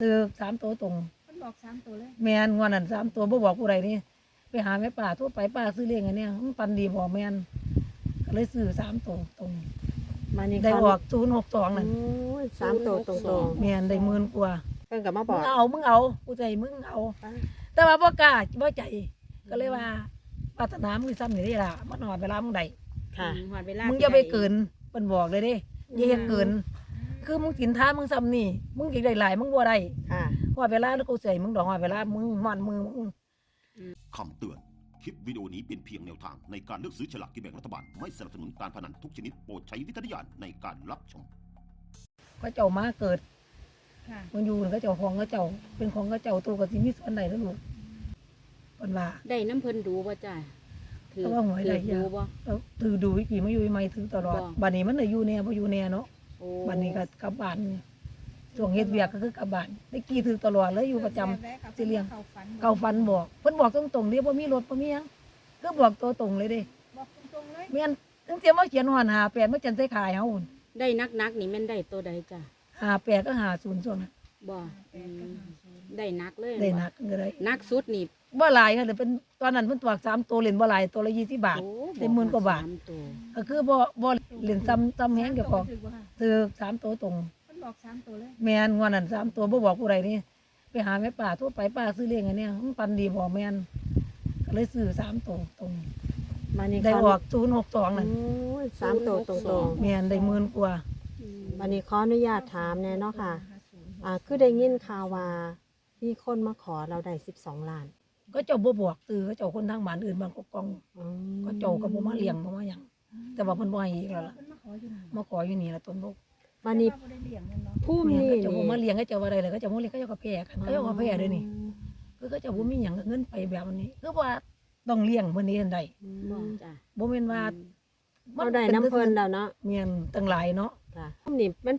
คือสามตัวตรงมันบอกสามตัวเลยแมนงวดนั้นสามตัวบ่บอกผู้ใดนี่ไปหาแม่ป่าทั่วไปป้าซื้อเลี้ยงอันเนี้ยมันปันดีบ่แมนก็เลยซื้อสามตัวตรงมานี่ได้ค่ะออกศูนย์หกสองนั่นโอ้ยสามตัวตรงแมนได้หมื่นกว่าๆเพิ่นก็มาบมึองกเอามึงเอากูใจมึงเอา แต่ว่าบ่กล้าบ่ใจก็เลยว่าปรารถนามึงซ้ำนี่ได้ล่ะมันนอนเวลามึงได้ค่ะอืมหอดเวลามึงอย่าไปเกินเพิ่นบอกเลยเด้อย่าเฮ็ดเกิน คือมึงสินท้ามึงซ้ำนี่มึงอยากได้หลายมึงบ่ได้ค่ะฮอดเวลาแล้วกูใส่มึงดอกฮอดเวลามึงมันมือมึงคำเตือน คลิปวิดีโอนี้เป็นเพียงแนวทางในการเลือกซื้อฉลากกินแบ่งรัฐบาล ไม่สนับสนุนการพนันทุกชนิดโปรดใช้วิจารณญาณในการรับชม ก็เจ้ามาเกิดค่ะ มันอยู่นั่นก็เจ้าของก็เจ้า เป็นของก็เจ้าตัวก็สิมีส่วนใดแล้วลูกเพิ่นว่า ได้น้ำเพิ่นดูบ่จ้าถือแต่ว่าหวยได้ถือดูยากบ่แล้วถือดูวิกีมาอยู่ใหม่ถือตลอดบ่ บัดนี้มันได้อยู่แน่บ่อยู่แน่เนาะ โอ้บัดนี้ก็กลับบ้านนี่ช่วงเฮ็ดเวียกก็คือกลับบ้านได้กี่ถือตลอดเลยอยู่ประจำ สิเลี้ยงเก่าฟันบอกเพิ่นบอกตรงๆเด้บ่มีรถบ่มีหยังก็บอกตัวตรงเลยเด้บอกตรงๆเลยแม่นตั้งแต่มาเขียนหอนหาแปดมาจันใส่ขายเฮาหุ่นได้นักๆนี่แม่นได้ตัวใดจ้าหาแปดก็หาศูนย์ส่วนนั้นบ่อืม ได้นักเลยได้หนักก็ได้นักสุดนี่บ่หลายค่ะแต่เป็นตอนนั้นเพิ่นตวกสามตัวเล่นบ่หลายตัวละ20บาท โอ้ได้หมื่นกว่าบาท สมตัวก็คือบ่บ่เล่นซ้ำซ้ำแฮงเจ้าของถือสามตัวตรง มันบอกสามตัวเลยแม่นงวดนั้นสามตัวบ่บอกผู้ใดนี่ไปหาแม่ป่าทั่วไปป้าซื้อเลี้ยงอันเนี้ยมันปันดีบ่แม่นก็เลยซื้อสามตัวตรงมานี่ได้ค่ะออก062นั่นโอ้ยสามตัวตรงแม่นได้หมื่นกว่าอืมๆวันนี้ขออนุญาตถามแน่เนาะค่ะ อ่าคือได้ยินข่าวว่า มีคนมาขอเราได้สิบสองล้านก็เจ้าบ่บอกตือก็เจ้าคนทางบ้านอื่นบางกอกอง อืมก็เจ้าก็บ่มาเลี้ยงบ่มาหยังแต่ว่าเพิ่นบ่ให้อีกแล้วล่ะเพิ่นมาขออยู่นี่มาขออยู่นี่ล่ะต้นบกวันนี้บ่ได้เลี้ยงแม่นบ่ผู้แม่มีนก็นี่เจ้าบ่มาเลี้ยงก็เจ้าว่าได้เลยก็เจ้าบ่เลี้ยงก็เจ้าก็แพ้กันก็เจ้าก็แพ้เด้อนี่คือก็เจ้าบ่มีหยังกับเงินไปแบบนี้คือว่าต้องเลี้ยงเพิ่นนี่ได้อืบ่มจ้าบ่แม่นว่าเราได้น้ำเพลินแล้วเนาะแม่นตั้งหลายเนาะจ้ะผู้นี่มัน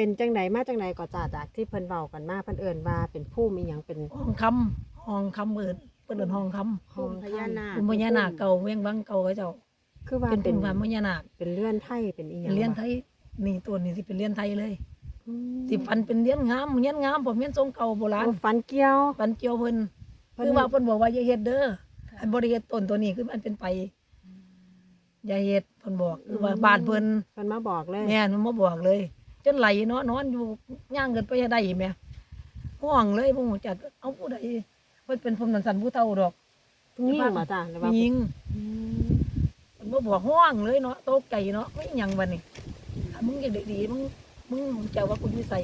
เป็นจังไดมาจังไดก็จ่าจากที่เพิ่นเว้ากันมาเพิ่นเอิ้นว่าเป็นผู้มีหยังเป็นห้องคำห้องคำเอิ้นเพิ่นเอิ้นห้องคำห้องพญานาคภูมิพญานาคเก่าเวียงวังเก่าก็เจ้าคือว่าเป็นเป็ภูนมิพญานาคเป็นเลื่อนไทยเป็นอีหยัเป็นงเลี้ยนวะไทยนี่ตัวนี้สิเป็นเลี้ยนไทยเลยอืมสิฟันเป็นเลี้ยนงามเลี้ยนงามผมเลี้ยนทรงเก่าโบราณโอ้ฟันเกี่ยว ฟันเกี่ยวเพิ่นเพิ่น คือว่าเพิ่นบอกว่าอย่าเฮ็ดเด้ออันบ่ได้เฮ็ดต้นตัวนี้คือมันเป็นไปอย่าเฮ็ดเพิ่นบอกคือว่าบ้านเพิ่นเพิ่นมาบอกเลย แม่นมันมาบอกเลยจ นไหลเนาะนอนอยู่ย่างเกินไปได้แม่ห่วงเลยบ่ฮู้จักเอาผู้ใดเพิ่นเป็นผมนันสันผู้เฒ่าดอกยิ่งบ่จ้ะหรือว่ายิงอืมมันบ่บอกห่วงเลยเนาะตกใจเนาะไม่หยังบัดนี้ถ้ามึงอยากได้ดีมึงมึงรู้จักว่ากูอยู่ใส่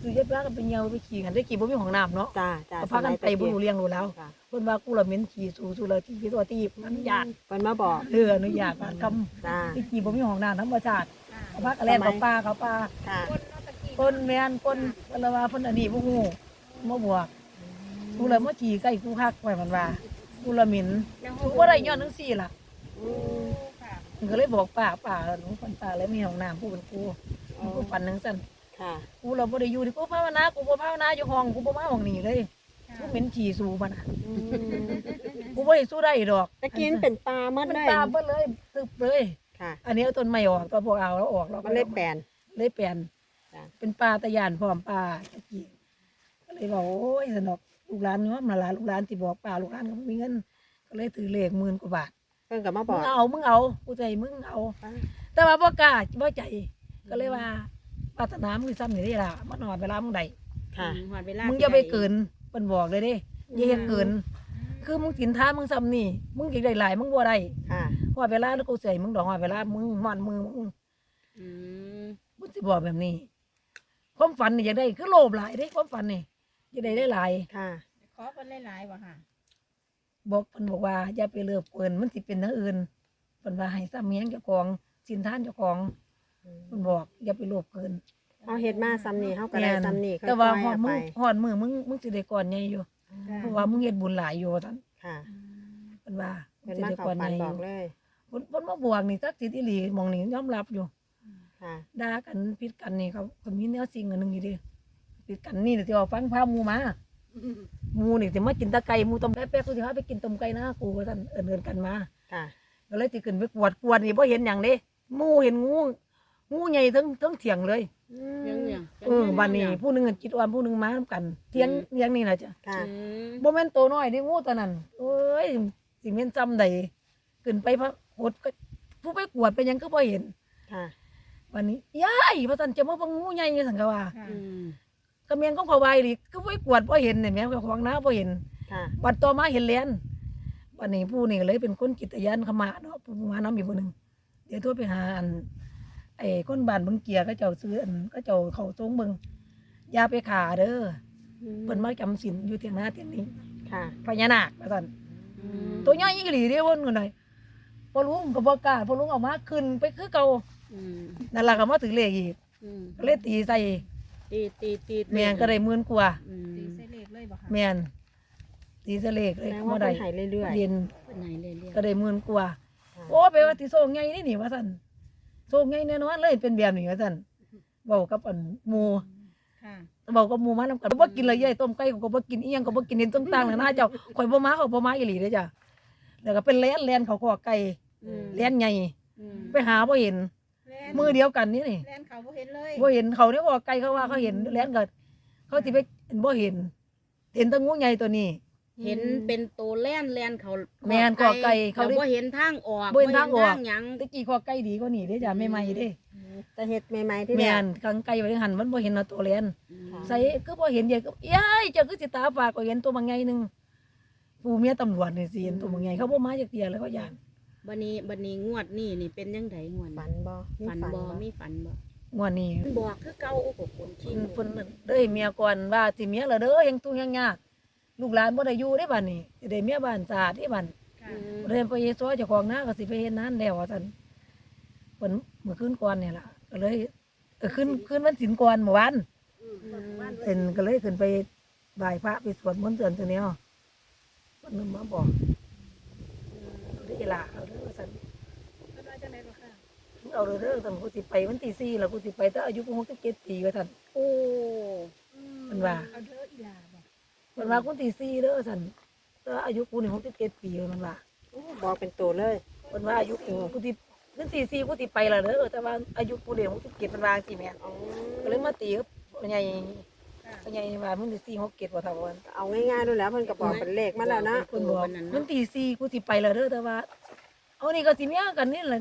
คือเย็บร้านกันไปเหยียวไปขี่กันได้ขี่บ่มีห้องน้ำเนาะจ้าจ้าก็พากันไปบ่รู้เรื่องรู้แล้วจ้ะเพิ่นว่ากูละเหม็นขี่สู่สู่ละขี่ตัวตีบอนุญาตเพิ่นมาบอกเอออนุญาตบาดคำจ้าที่ขี่บ่มีห้องน้ำธรรมชาติเขา พากันแล่นเขาป่าเขาป่าค่ะคนแม่นคนเพิ่นละว่าเพิ่นอันนี้บ่ฮู้มาบวกกูเลยมาขี่ใกล้กูคักไว้มันว่ากูละเหม็นกูบ่ได้ย้อนจังซี่ล่ะอืมมันก็เลยบอกป้าป้าหนูฝันป้าแล้วมีห้องน้ำผู้เป็นกูกูฝันจังซั่นค่ะกูเราบ่ได้อยู่ที่กูภาวนากูบ่ภาวนาอยู่ห้องกูบ่มาห้องนี้เลยกูเหม็นขี่สู่มันน่ะอืมกูบ่ได้สู้ได้ดอกตะกี้มันเป็นปลาหมดมันเลยตามเบิดเลยตึบเลย ค่ะ อันนี้เอาต้นไม้ออกตัวพวกเอาแล้วออกแล้วมันเลยแปลน เลยเปลี่ยนจ้ะ เป็นปลาตะยานพร้อมปลาตะกี้ก็เลยบอกโอ้ยสนอกลูกหลานเนาะมาหลานลูกหลานที่บอกปลาลูกหลานก็บ่มีเงิน ก็เลยถือเลขหมื่นกว่าบาท เพิ่นก็มาบมึองก เอา มึงเอากูใจมึงเอาแต่ว่าบ่กล้าบ่ใจ ก็เลยว่าปรารถนามึงซ้ำนี่ได้ล่ะมันนอนเวลามึงได้ค่ะ หอดเวลามึงอย่าไปเกินเพิ่นบอกเลยเด้อย่าเฮ็ดเกิน คือมึงสินท้ามึงซ้ำนี่ มึงอยากได้หลายมึงบ่ได้ค่ะ ฮอดเวลาแล้วกูใส่มึงดอกฮอดเวลามึงมันมือมึงอืมมึงสิบอกแบบนี้ ความฝันนี่อยากได้คือโลภหลายเด้ความฝันนี่อยากได้ได้หลายค่ะ ขอเพิ่นหลายๆบ่ค่ะ บอกเพิ่นบอกว่า อย่าไปเลือกเกินมันสิเป็นทางอื่นเพิ่นว่าให้ซ้ำเมียงเจ้าของสินทานเจ้าของเพิ่นบอก อย่าไปโลภเกินเอาเฮ็ดมาซ้ำนี่เฮาก็ได้ซ้ำนี่ค่อยแต่ว่าๆฮอดเอามึไปงฮอดมือมึงมึงสิได้ก่อนใหญ่อยู่เพราะว่ามึงเฮ็ดบุญหลายอยู่ท่าซั่นค่ะเพิ่นว่ามึเพิ่งนสิมาได้เข้าก่อนฝัใหนญ่อบอยู่กเลย เพิ่นเพิ่นมาบวกนี่จักสิทธิ์อีหลีหมองนี่ยอมรับอยู่ค่ะ ด่ากันผิดกันนี่เขาเขามีแนวสิ่งอันหนึงอยู่เดิผิดกันนี่ที่ว่าฟังพาหมูมาหมูนี่สิมากินตะไก่หมูต้มแป๊ะๆกูสิพาไปกินต้มไก่นะกูว่าซั่นเอิ้นๆกันมา ค่ะ ก็เลยสิขึ้นไปกวดกวดนี่บ่เห็นหยังเด้หมูเห็นงูงงูใหญ่ทั้งทั้งเถียงเลยยังเนี่ยเออบัดนี้ผู้หนึงอะจิตอ่อนผู้หนึงมานํกันเถียงเถียงนี่ล่ะจ้ะ ค่ะอืมบ่แม่นโตน้อยนี่งูตัวนั้นโอ้ยสิแม่นจำได้ขึ้นไปพระ โหดก็ผู้ไปกวดไปหยังก็บ่เห็น ค่ะวันนี้ยายว่าซั่นจะมาเบิ่งงูใหญ่ซั่นก็ว่าค่ะอืมก็แม่นของเขาไว้ดิก็ไปกวดบ่เห็นนี่แม่นของน้าบ่เห็น ค่ะบัดต่อมาเห็นแลนวันนี้ผู้นี่ก็เลยเป็นคนจิตยานขมาเนาะผู้มานํอีกผู้หนึงเดี๋ยวโทรไปหาอันไอ้คนบ้านเบิ่งเกียก็เจ้าซื้ออันก็เจ้าเข้าทรงเบิ่งอย่าไปขาเด้อเพิ่นมาจำศีลอยู่เที่ยงหน้าเที่ยงนี้ค่ะพญานาคว่าซั่นอืมตัวใหญ่อีหลีเด้เพิ่นก็ได้ พอลุงก็บ่กล้าพอลุงเอามาขึ้นไปคือเก่าอืมนั่นล่ะก็มาถึงเลขอีกอืมก็เลยตีใส่ตีตีตีแม่นก็ได้หมื่นกว่าอืมตีเส้นเลขเลยบ่ค่ะแม่นตีใส่เลขเลแสขดงว่าบ่ได้เพิ่นใหายเรื่อยเรียนเป็นไหนเรื่อยก็ได้หมื่นกว่าๆค่ะโอ้ไปว่าที่โซงใหญ่นี่นี่ว่าซั่นโซงใหญ่แน่นอนเลยเป็นแบบนี้ว่าซั่นเว้ากับอันหมู่ค่ะเว้ากับหมู่มานำกันบ่กินเลยยายต้มไก่ก็บ่กินอีหยังก็บ่กินเห็นต่างๆนั่นนะเจ้าข่อยบ่มาเขาบ่มาอีหลีเด้อจ้ะแล้วก็เป็นแลนแลนเขาขอไก่ๆอืม แลนใหญ่อืมไปหาบ่เห็นแล่นมือเดียวกันนี่นี่แล่นเขาบ่เห็นเลยบ่เห็นเขาเนี่ยบอกไกลเขาว่าเขาเห็นแลนก็เขาสิไปบ่เห็น เห็นแตะงูใหญ่ตัวนี้ เห็นเป็นตัวแล่นแล่นเขาแม่นขอไก่เขาเขาได้บ่เห็นทางออกบ่เห็นทางออกบ่เห็นหยังตะกี้ขอไก่ดีกว่านี่เด้จ้ะใหม่ๆเด้แต่เฮ็ดใหม่ๆที่แม่แล้วนกังไก่ไว้หันมันบ่เห็นเอาตัวแลนอืมค่ะใส่ก็บ่เห็นใหญ่ก็ยายเจ้าคือสิตาฝากก็เห็นตัวบางใหญ่หนึงผู้เมียตำรวจนี่สิเห็นตัวบางใหญ่เขาบ่มาจักเที่ยแล้วก็ย่าน บัดนี้บัดนี้งวดนี่นี่เป็นยังไงงวดฝันบ่มีฝันบ่มีฝันบ่งวดนี้มันบอกคือเก่าโอ้โหคนขี้เพิ่นเพิ่นเด้ยเมียก่อนว่าสิเมียแล้วเด้อยังตุ้งยังยากลูกหลานบ่ได้อยู่ได้บัดนี้สิได้เมียบ้านสะอาดได้บัดค่ะอืมเรียนไปเยซอยเจ้าของนาก็สิไปเฮ็ดนั้นแล้วว่าซั่นเพิ่นเมื่อคืนก่อนนี่ล่ะก็เลยเออคืนคืนวันศีลก่อนเมื่อวานเป็นก็เลยขึ้นไปไหว้พระไปสวดมนต์เตือนตัวเนี้ยเพิ่นมาบอก ได้ล่ะเอาเด้อสันเพิ่นว่าจังได๋บ่ค่ะ เอาเด้อเด้อซั่นกูสิไปวันที่4แล้วกูสิไปแต่อายุกู67ปีว่าซั่นโอ้เพิ่นว่า เอาเด้ออีหลาบ่เพิ่นว่ากูที่4เด้อซั่นแต่อายุกูนี่67ปีมันว่าบอกเป็นตัวเลยเพิ่นว่าอายุกูกูสิวันที่4กูสิไปแล้วเด้อแต่ว่าอายุกูเดี๋ยว67มันว่าจังซี่แหม่ก็เลยมาตีกับพ่อใหญ่ พ่อใหญ่ว่ามึงสิสี่หกเกตบ่เท่ากันเอาง่ายๆดูแล้วเพิ่นก็บอกเป็นเลขมาแล้วนะเพิ่นบอกวันนั้นมันเนาะตีสี่กูสิไปแล้วเด้อแต่ว่าเอานี่ก็สิเมียกันนี่แหละ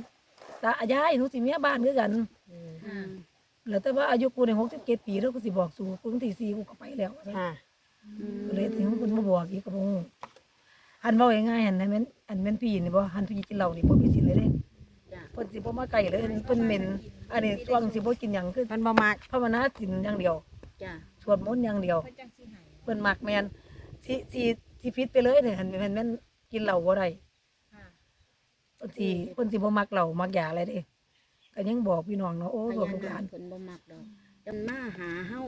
ตายายหนูสิเมียบ้านคือกันอืมอืมแล้วแต่ว่าอายุกูได้67ปีแล้วกูสิบอกสู่กูตีสี่กูก็ไปแล้วค่ะอืมก็เลยถึงเพิ่นมาบอกอีกก็บ่ฮู้อันเว้าง่ายๆหั่นนะแม่นอันแม่นพี่นี่บ่หันพี่กินเหล้านี่บ่มีสิทธิ์เลยเด้จ้ะเพิ่นสิบ่มาใกล้เลยเพิ่นเหม็นอันนี้ช่วงสิบ่กินหยังคือเพิ่นบ่มักภาวนาศีลอย่างเดียวจ้ะ สวดมนต์อย่างเดียว เพิ่นจังสิให้เพิ่นมักแมนที่ที่ที่พิษไปเลยเนี่ยเห็นเห็นแม่นกินเหล้าบ่ได้ค่ะเพิ่นสิเพิ่นสิบ่มักเหล้ามักยาอะไรเด้ก็ยังบอกพี่น้องเนาะโอ้พลูกญาหนาลาคนเพิ่นบ่มักดอกจนมาหาเฮา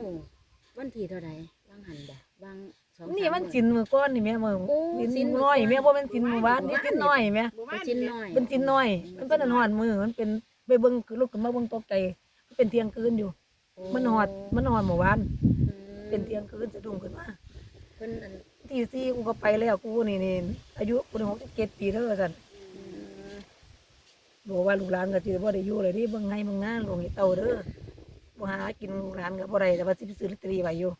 วันที่เท่าใดวางหันบ่วางสองนี่มันสาสินมื้อก่อนนี่แม่มื้อโอ้สินศีลมื้อน้อยก่อนแม่บ่แม่นสินมื้อวานนี่สินน้อยแม่เป็นชิ้นน้อยเป็นสินน้อย มันเป็นอันฮอดมือมันเป็นไปเบิ่งคือลูกขึ้นมาเบิ่งตกใจมันเป็นเที่ยงคืนอยู่โอ้มันฮอดมันฮอดเมื่อวานอืม เป็นเที่ยงคืนสะดุ้งขึ้นมาเพิ่นอันตีสี่กูก็ไปแล้วกูนี่นี่อายุกูได้67ปีเด้อซั่นอืมบอกว่าลูกหลานก็สิบ่ได้อยู่เลยนี่เบิ่งให้เบิ่งงานลงให้เต่าเด้อบ่หากินลูกหลานก็บ่ได้แต่ว่าสิไปซื้อลอตเตอรี่ไว้อยู่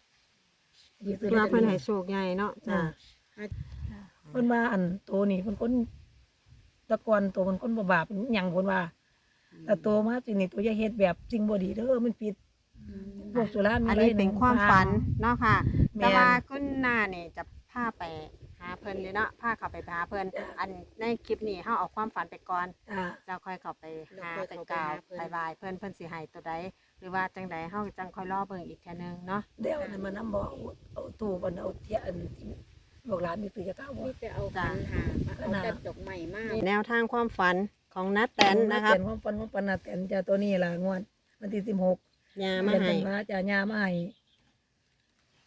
สิไปซื้อลเพื่ออตเตอเพิ่นรี่ให้โชคใหญ่เนาะจ้ะจ้าเพิ่นว่าอันโตนี่เพิ่นคนแตะกอนโตมันคนบ่บาปเป็นหยังเพิ่นว่าแต่โตมาสินี่ตัวอย่าเฮ็ดแบบสิ่งบ่ดีเด้อมันผิดอืม พวกสุรามีอันไรนี้เป็นความฝันเนาะค่ะแม่นแต่ว่าคุณนาเนี่ยจะพาไปหาเพิ่นเลยเนาะพาเขาไปหาเพิ่นจ้ะอันในคลิปนี้เฮาเอาความฝันไปก่อนจ้าแล้วค่อยเข้าไปหาไปกล่าวไปบายเพิ่นเพิ่นสิให้ตัวใดหรือว่าจังใดเฮาจังค่อยรอเบิ่งอีกเทื่อนึงเนาะเดี๋ยวนั้นมานำบ่เอาเอาตู้เพิ่นเอาเทียอันที่ลูกหลานมีตื้อจะเต้าบ่มีแต่เอาขันหาเอาแต่ดอกไม้มาแนวทางความฝันของนัดแตนนะครับเป็นความฝันของปานนาแตนจ้าตัวนี้ล่ะงวดวันที่16 ยามาเดือนให้ธันวาจะยามาให้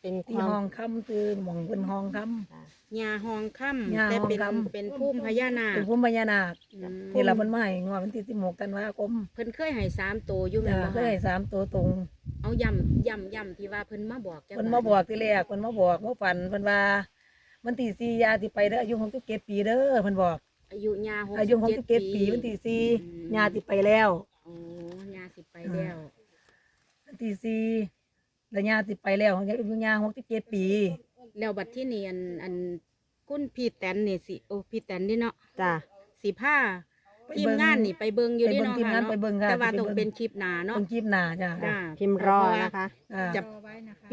เป็นคที่วามห้องค่ำคือหม่องเป็นห้องค่ำยาหองค่ำยาแต่เป็นห้องค่ำ เป็นภูมิพญานาคเป็นภูมิพญานาคอืมนี่ละเพิ่นมาให้งวดวันที่16ธันวาคมเพิ่นเคยให้สามตัวอยู่แม่จ้านบ่เคยให้สามตัวตรง เอาย่ำย่ำย่ำที่ว่าเพิ่นมาบอกจังเพิ่นมาบอกทีแรกเพิ่นมาบอกมาฝันเพิ่นว่าวันที่สี่ยาสิไปเด้ออายุ67ปีเด้อเพิ่นบอก อายุยาหกอายุสิบเจ็ด67ปีวันที่สี่อืมยาสิไปแล้ว โอ้ อ๋อยาสิไปแล้ว วัน ที่สี่แล้วย่าสิไปแล้วย่าหกสิบเจ็ดปี แล้วบัดที่นี่อันอันกุ้นพี่แตนนี่สิโอ้พี่แตนนี่เนาะจ้ะสิผ้าไปทีมเบิ่งานนี่ไปเบิงอยู่ไปนี่เบิ่งเนาะทีมค่ะงานเนาะไปเบิ่งค่ะแต่ว่าไปเบิ่ต้องงเป็นคลิปหนาเนาะต้องคลิปหน้าจ้ะจ้าพิมพ์รอนะคะอ่าจะรอไว้นะคะ